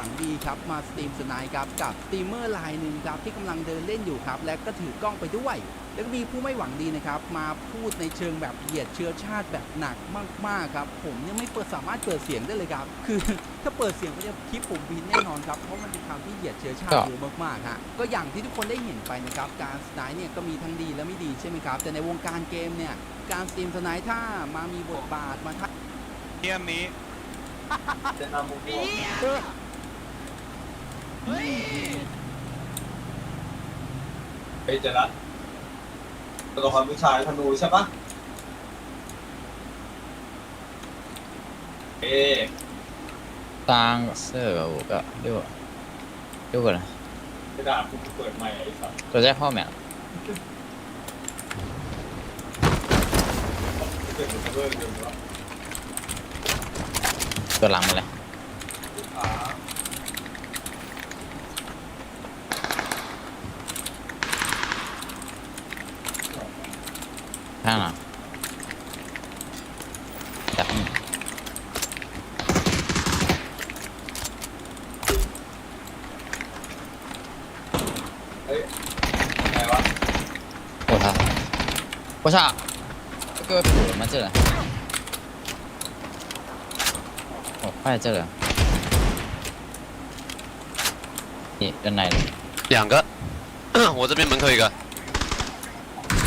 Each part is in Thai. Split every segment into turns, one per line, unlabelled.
วังดีครับมาสตรีมสไนด์ครับกับสตรีมเมอร์รายหนึ่งครับที่กำลังเดินเล่นอยู่ครับและก็ถือกล้องไปด้วย แล้วก็มีผู้ไม่หวังดีนะครับมาพูดในเชิงแบบเหยียดเชื้อชาติแบบหนักมากๆครับผมยังไม่เปิดสามารถเปิดเสียงได้เลยครับ คือถ้าเปิดเสียงก็จะคลิปผมบินแน่นอนครับเพราะมันเป็นคำที่เหยียดเชื้อชาติ
ก็
เยอะมากๆฮะก็อย่างที่ทุกคนได้เห็นไปนะครับการสไนด์เนี่ยก็มีทั้งดีและไม่ดีใช่ไหมครับแต่ในวงการเกมเนี่ยการสตรีมสไนด์ถ้ามามีบทบาทมาทัก
เกมนี้
จะนำมุกบวก
เฮ้ย
เฮ้ยเจอละตัวละครผู้ชายธนูใช่ปะเอ๊ะ
三四个五个六六个人，
กระดาษกูเปิดใหม่ไอ้สัส
都在后面了。
เปิดเปิดเดี๋ยวว่า
ตัวหลังมาเลย
ลูกค้า 看了。
我操！这个吗？这个？哦、这个！你人来了，
两个，我这边门口一个。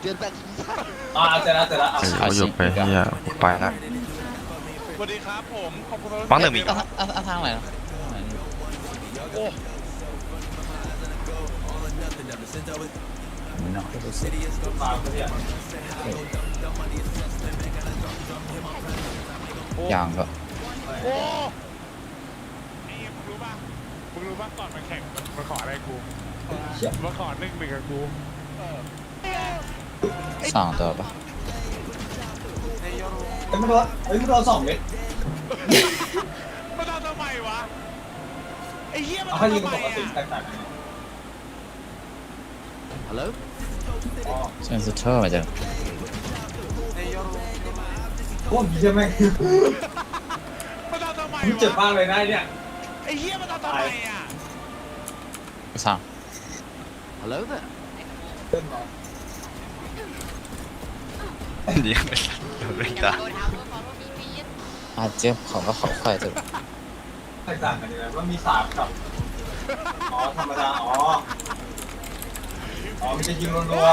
เดือนแปดอ่าเสร็แล้วเสร
แล้วเขา
หยุดไปเฮียไปละ
สวัสดีครับผมขอบคุณ
ครับ ปังเนึ่
มอาทเอาเอาทางไหอ
ย่อ
ย่า
งก็
โอ้ไอ้ยมึงรู้ป่ะมึงรู้ป่ะก่อนมาแข่งมาขออะไรกูมาขอหนึ่งหนึ่งกับกู
สองตัวปะ
เฮ้ยมันโดนเฮ้ยมันโสองเม็ด
มันเอาทำไมวะไอ้เหี้ยมัน
เอาให้อง
ทำปไม
กแต
อะ
กๆฮัลโหลเซนเซอ
ร์มาจาก
พวกเยี่ยแม่
มเไม
มัเจ็บมากเลยนะไอ้เนี่ย
ไอ้เหี้ยมันเอาทำไมอะ
สอง Hello there
เต้นเหรอ เดี๋
ยวไปสั่งโดนเรื่องตา
อาเจ็บของก็ขอควายเถอะ
แตกต่างกันยังไงว่ามีสาบกับ อ๋อ ธรรมดา อ๋อ อ๋อมันจะยิงรัว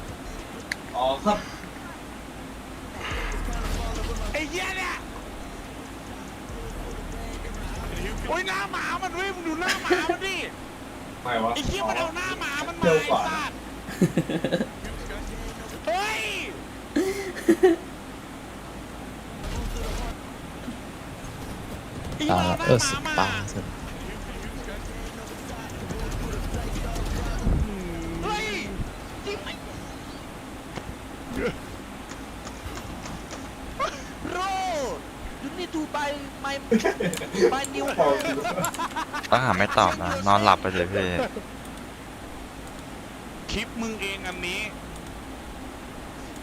ๆอ๋อครับ
ไอ้เหี้ยเนี่ยโอ้ยหน้าหมามันเว้ยมึงดูหน้าหมามันดิ
ไม่วะ
ไอ้เหี้ยมันเอาหน้าหมามันมาไอ้สัตว์
打า
เออ
สิต
ต้องหาไม่ตอบนะนอนหลับไปเลยพี่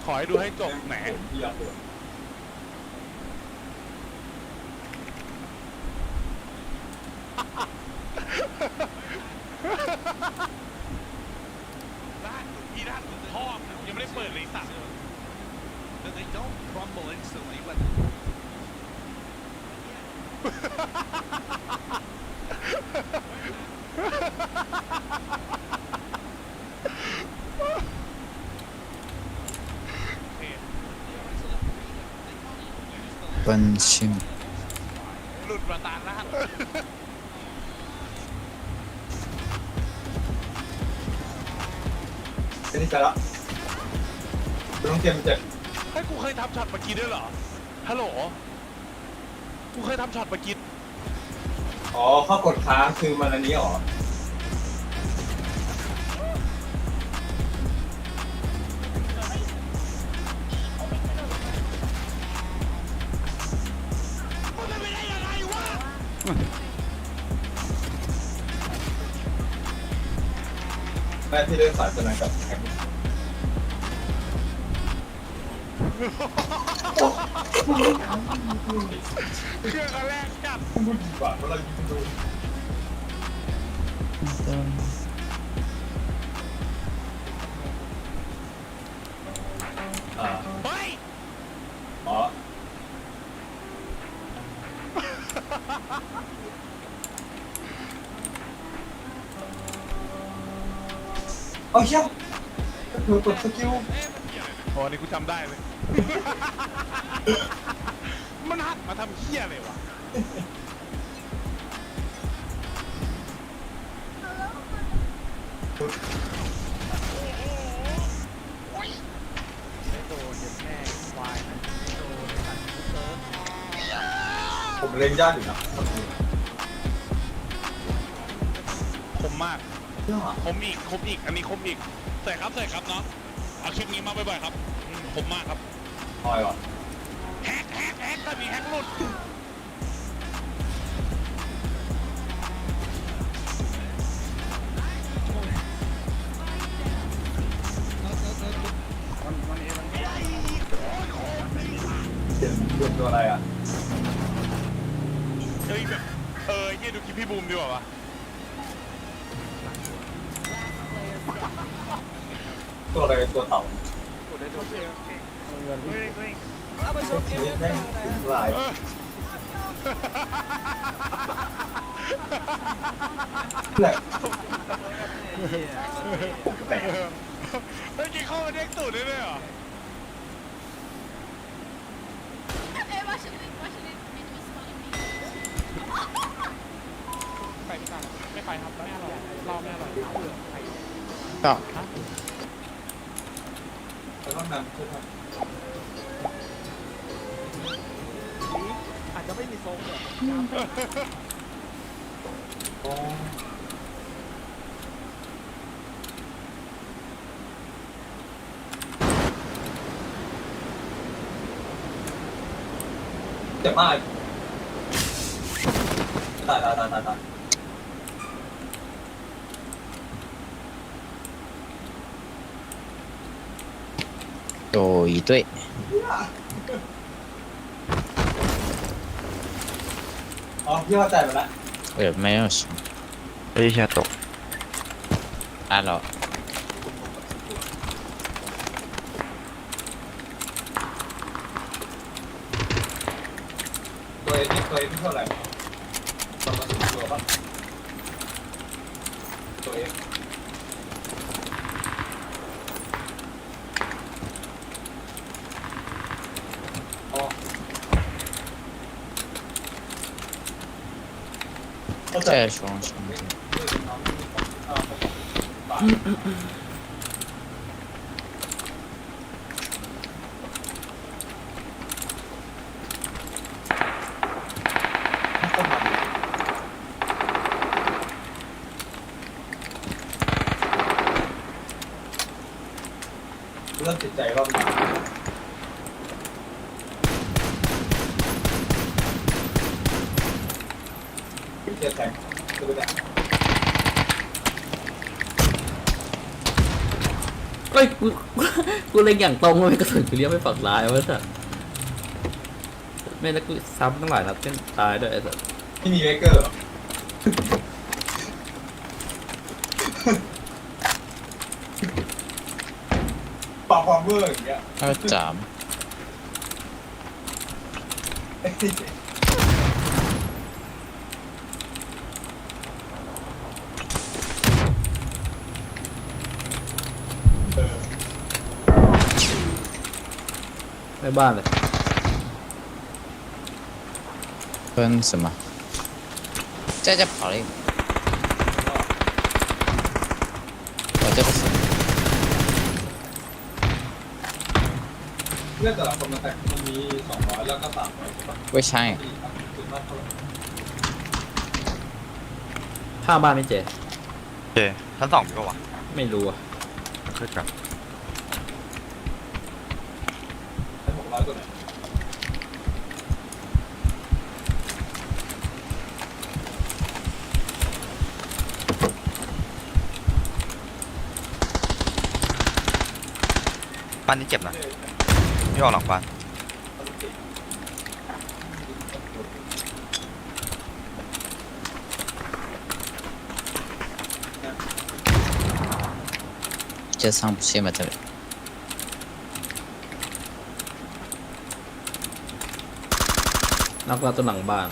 ขอให้ดูให้จบแหม
เหยียบเลย
ด้านพี่ด้านพ่อมึงยังไม่ได้เปิดเลยสัตว์
they don't crumble instantly when
奔青，
หลุดมาตาล่าง
แค่นี้จะละไม่ต้องเกมเจ็บ
ให้ยกูเคยทำช็อตเมื่อกี้ด้วยเหรอ ฮัลโหล กูเคยทำช็อตเมื่อกี้
อ๋อข้อกดค้างคือมันอันนี้เหรอ ม่ที่เล่นสายสนามกับแข่ง
เครื่องอันแรกจัด
พูดดีกว่าเพราะเรายิงดูอ่า
เอา
เชี่ยเผื่อกดสกิล
โอ้นี่กูจำได้เลย มันหัดมาทำเหี้ยเลยวะ
ผมเล่นยากอยู่นะ
คมมาก
ยาก
คมอีกคมอีก อันนี้คมอีกใส่ครับใส่ครับเนาะเอาคลิปนี้มาบ่อยๆครับอืมคมมากครับ
คอยก่อน
แฮกแฮกแฮกถ้ามีแฮกหลุด
เสียงเสียงตัวอะไรอะ
เฮ้ยแบบเออเฮียดูคลิปพี่บูมดีกว่าวะ
ตัวอะไรตัวเต่าชีวิตแม่งหลาย
เออ
แหละแปลก
เฮ้ยกินข้าวมาเด้งตูดได้เลยเหรอ
Eu acho ele, eu acho ele menos falando
ไปดีกว่าไม่ไปครับไม่อร่อยรอไม่อร่อย
ต่อ
แล้วก็นำใช่ไหม
อาจจะไม่มีทรงเลย
อ๋อเจ็บมากตายตายตายตาย ตาย
โดยด้วย
อ๋อพี่เข้าใจหมดแล้ว
เออไม่เอาสิ
เฮ้ยเฮียตก
อะเหรอ
ตัวเองนี่เคยที่เท่าไหร่ประมาณสิบตัวป่ะตัวเอง เข้
กูเล็งอย่างตรงว่าไม่กระสุนกูเลี้ยวไปฝักร้ายวะสัสไม่แล้วกูซ้ำตั้งหลายนัดเต้นตายด้วยไอ้สัส
ไม่มีเวเกอร์เหรอปากความเวอร์อย่างเงี้ย
เอาจาม
ในบ้านเลย
分什么？这这跑了一，我这不是，
เลือดแต่ละคนมันแต่มันมีสองร้อยแล้วก็สามร้อยใช่ปะ
为啥呀？
สี่ครับคือมากเท่าไหร่
ข้างบ้านไม่เจ
โอเคชั้นสองมีปะวะ
ไม่รู้อะ
ขึ้นกัน
ร้าปัน
นี่เจ็บนะไม่ออกหลังปั้น
จะสร้งเชื่อมาจะ
นักล่าตัวหลังบ้าน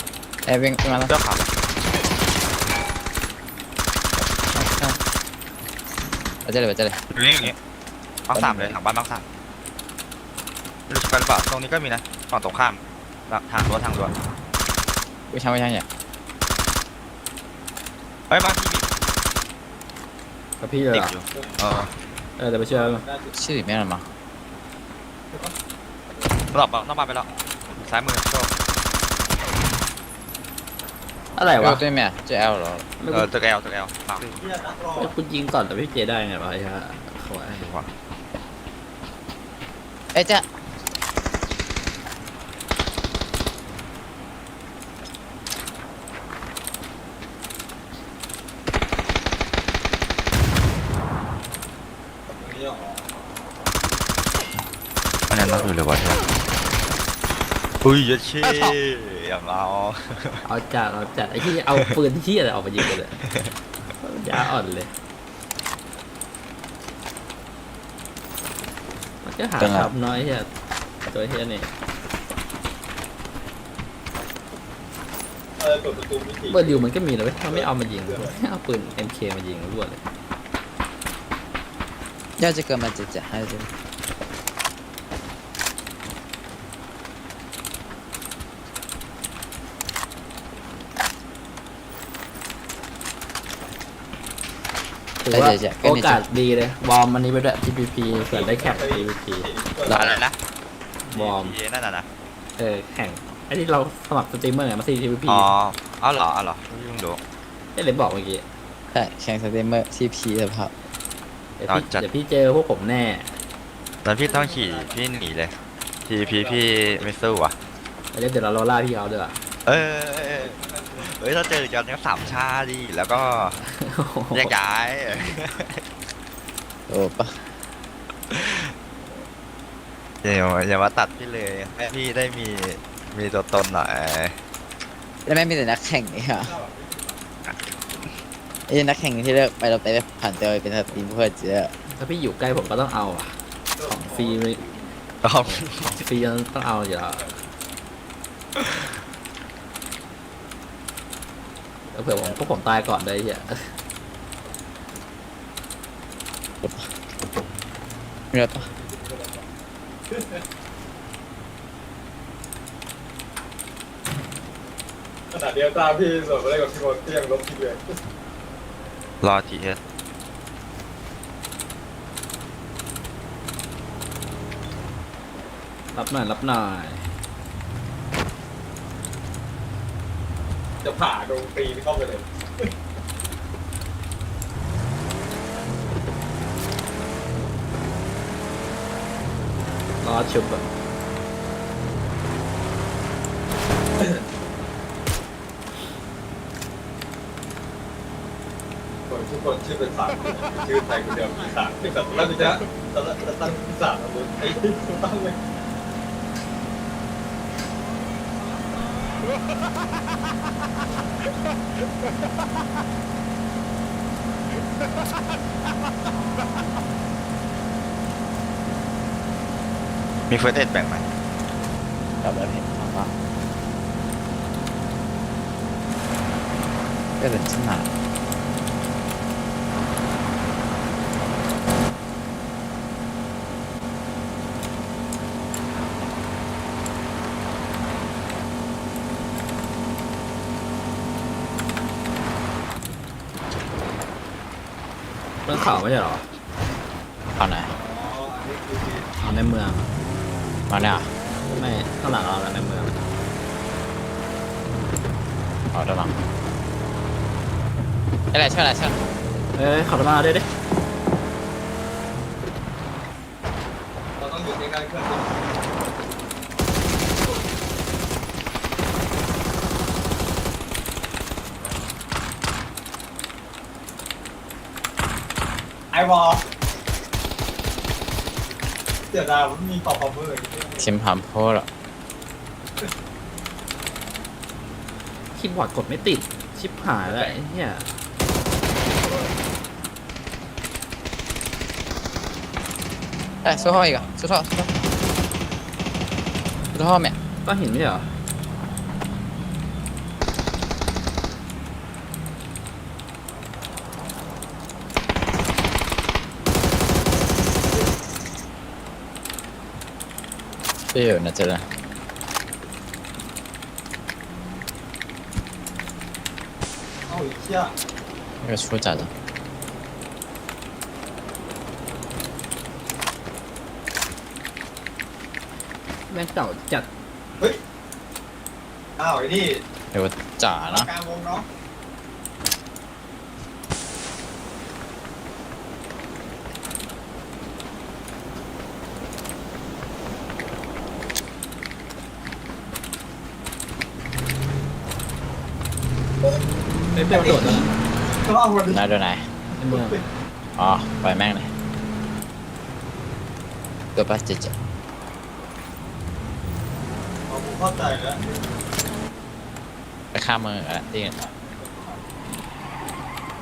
แอบวิ่งมาแล้ว
เจ้าขา
ไปเจอเลยไปเจ
อเลยอย่นี่อย่างงี้บังสามเลยหลังบ้านบังสามรู้สึกกัหรือเปล่าตรงนี้ก็มีนะฝั่งตรงข้ามทางรั้วทางรั้ว
ไม่ใช่ไม่ใช่เนี่ย
ไปมบ้านพี่
กับพี่เลยเหรอ
อเออ
เดี๋ยวไปเชื่อแชื่อ
แม่งอะไรมา
หลบน่าบ้าไปแล้วซ้ายมือโชค
อะไรวะ
เจแมทเจแอลเหรอ
ไม่
เอ
กู
อตึกแอลตึกแอลปัง
ไยิงก่อนแต่พี่เจได้ไงวะไอ้ฮะขวา
ย
ดูก่
นเอ้ยเจ๊อั
นนั้นน่าดูเลยวะเธอ อุ้ยเยัดเช่อย่างเรา
เอาจัดเอาจัดไอ้ที่เอาปืนที่อะไรออกมายิงกันเลยยาอ่อนเลยมันก็หาทับน้อยเฮียตัวเฮียนี่
เออเปิดประตูมิติ
เบอร์ดิวมันก็มีนะเว้ยมันไม่เอามายิงไม่เอาปืน MK มายิงรวดเลย
要这个吗姐姐还有这个
ถือว่าโอกาสดีเลยวอร์มมันนี้ไปด้วย PVP เผื่อได้แข่ง PVP
อะไรนะ
วอร์ม
เนั่นน่ะนะ
เออแข่งไอ้ที่เราสมัครสตรีมเมอร์ไงมาซี PVP
อ๋อเอาเหรอเอาเหรอไม่ยุ่งดู
ได้เลยบอกเมื่อกี้
ใช่แข่งสตรีมเมอร์ CP สภาพ
เดี๋ยวพี่เดี๋ยวพี่เจอพวกผมแน่
แล้วพี่ต้องขี่พี่หนีเลยทีพีพี่ไม่สู้อะ
แล้วเดี๋ยวเรารอล่าพี่เขาด้วย
เออ เออเฮ้ยถ้าเจอกันก็สามชาดิแล้วก็แยกย้าย
โอ้ปะ
อย่าอย่ามาตัดพี่เลยให้พี่ได้มีมีตัวตนหน่อย
แล้วไม่มีแต่นักแข่งนี่ค่ะไอ้นักแข่งที่เลิกไปเราไปผ่านเจอเป็นสตรีมเพื่อเจอ
ถ้าพี่อยู่ใกล้ผมก็ต้องเอาอะของฟรีไม่ของฟรีต้องเอาอยู่แล้วแล้ว เผื่อผมพวกผมตายก่อนได้เหี้ย
มีรถปะ
ขนาดเดียวตาพี่ส่วนไปได้กับพี่บอลเที่ยงลบทีเลย
รอทีเอส
รับหน่อยรับหน่อย
จะผ่าดงปีนเข้าไปเลย
รอชุบอะ
คนทุกคนชื่อเป็นสามคนชื่อไทยคนเดียวมีสามเป็นแบบแล้วกูจะตอนแรกจะตั้งที่สามแล้วมึงไอ้ที่ตั้งเลย
มีเฟิร์สเอ็ดแบ่งไหม
กลับแล้วพี่ถาว่าเป็นที่ไหน
เรื่องข่าวไม่ใช่เหรอ
เอาไหน
เอาในเมือง
มาเนี่ย
ไม่ข้างหลังเราในเมือง
เอาด้านหลังอะไรช่วยอะไรช่วย
เอ้ยขอมาด้วยดิ
เราต้องอยู่ใกล้ๆเพื่อน ไอวอลเสียดายมันมีปอบปอบมืออย่างเงี้ย
ชิมพามโพลอะ
คีย์บอร์ดกดไม่ติด ชิปหายแล้วไอ้เนี่ย
เอ้ยสู้ท่ออีกอะสู้ท่อสู้ท่อสู้ท่อแม่
ก็เห็นไม่ใช่เหรอ
เปรี้ยวนะเจ๊นะ
เอ้าไอ้เชี่ย
那个出假的，
แม่งเก่าจัด
อ้าวไอ้นี่
有个假呢，
กลางวงเนาะ
เต็มโดดแล้ว
ก็เอาคนนา
ยโด
นไหนอ๋อ
ไปแม่งเลย
เกือปะเจ็เจ็
ดผข้ามมืออะไรที่ว่า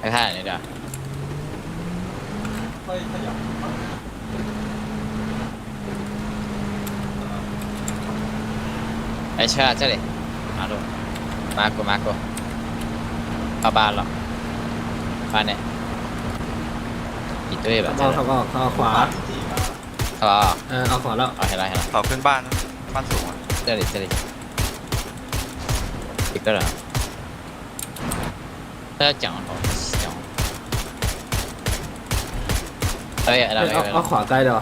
อ้ไรด่า
ค่อยจ้ะ
ไอเชื่อเจ้าเลยมาดูมากูมากู ข้าบ้านหรอกบ้านเนี่ยปิดด้วยแบบ
เขาอกเขาอเขาอขวา
เขาอ
เออเอาขวาแล้ว
เอาเห็นแล้วเห็นแล้ว
เสาขึ้นบ้านนะบ้านสูงอะ
เจอดิเจอดิปิดก็เหรอเลิกจังโอ้จัง
เอ้ยเอา
เอา
เอาขวาใกล้เดี๋ว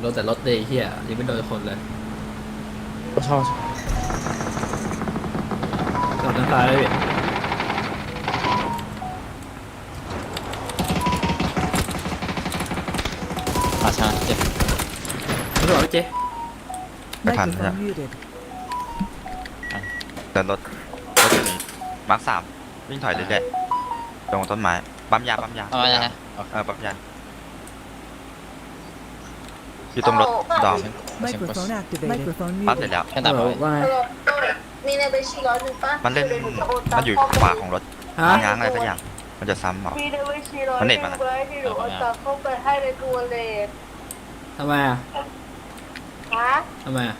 โดนแต่รถเดย์เฮียยังไม่โดนคนเลย
ชอ
บจอดด้านซ้ายเลยพี่
ป่าชาเจ็บ
ไม่ไดนเจ๊
ไปทันนะแต่รถรถอยู่นี่มาร์คสามวิ่งถอยเรื่อยๆตรงต้นไม้ปั๊มยาปั๊มยา
ปั๊มยาเอ
อปั๊มยา อยู่ตรงรถดอม
Microphone activated. Microphone
ปั๊มเสร็จ
muted.
แล้ว
แค่ตัด
เอ
ไป
อว่าไง
มีในบัญชีร้อยหนึ่งป่ะ
มันเล่น มันอยู่ขวาของรถ
ฮะ
ง้างอะไรสักอย่าง มันจะซ้ำเหรอ
มีในบัญชีร้อย
มัน
ห
เน็
นึ่
ต
ง
มันอะ
ไว้ที่หนูเอาตังค์เข้าไปให้ในตัวเลท
ทำไมอะ
ฮะ
ทำไมอะ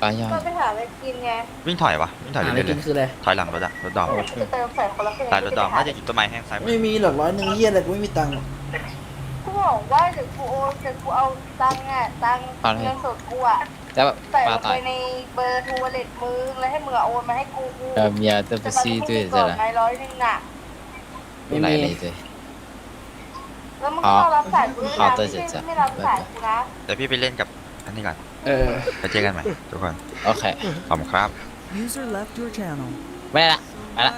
ปลายา
ก็ไปหาอะไรกินไง
วิ่งถอยวะวิ่งถอย
หา
เรื่
อะไร
อยๆเล
กิน
ย
คืออะไร
ถอยหลังรถอะรถดอม
จะเติมใส่คนละครึ่ง
สายรถดอมน่าจะอยู่ต้นไม้แห้งซ้ายมือ
ไม่มีหรอกร้อยหนึ่งเยี่ยอะไรกูไม่มีตังค์
กู บอกว่าเดี๋ยวกูโอนเดี๋ยวกูเอาตังค์อะตังค์เงินสดกูอะ
แต่ว่า
ใส่
ป
ล
ลางตา
ไป
ย
ในเบอร์โทรเลทมึงแล้วให้มึงอะโอนมาให้กูกู
เออเมียเตอร์
แต่
ซี
ตอน
ด้วย
นี้
จะ
ก่อน
ละ
ไงร้อยหนึ่งอะ
ไม่
ไร
มี
เลยด้วย
แล้วมึงก็รับสายกูด้วย
เอา
นะ
เตอ
ไม่
ร์เจ็ดจ้ะ
ใช่ไม่รับสายกูนะ
เดี๋ยวพี่ไปเล่นกับอันนี้ก่อน
เออ
ไปเจอกันใหม่ทุกคน
โอเค
ขอบคุณครับ
User left your channel.
ไม่ได้ละไปละ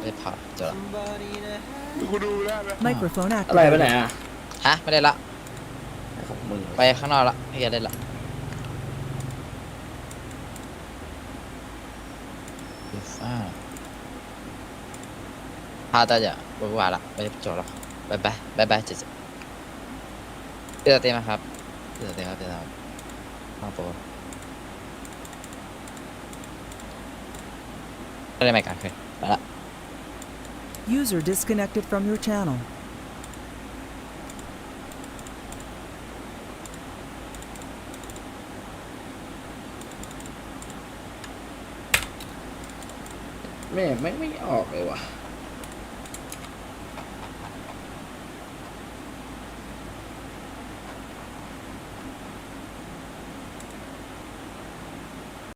ไม่พอจบละ
กูดูแล้วนะ
Microphone
อะไรไป
activated.
ไหนอะ
ฮะไม่ได้ละไปข้างนอกละไม่ได้ละอ่พาตาจะบวาละไปจอดละบายบายบายบายเจ๊เจอเต็มครับเจอเต็มครับเจอเต็มครับข้าวโปอะไรใหม่กันคือไปละ
User disconnected from your channel.
แม่ไม่ไม่ออกเลยว่ะ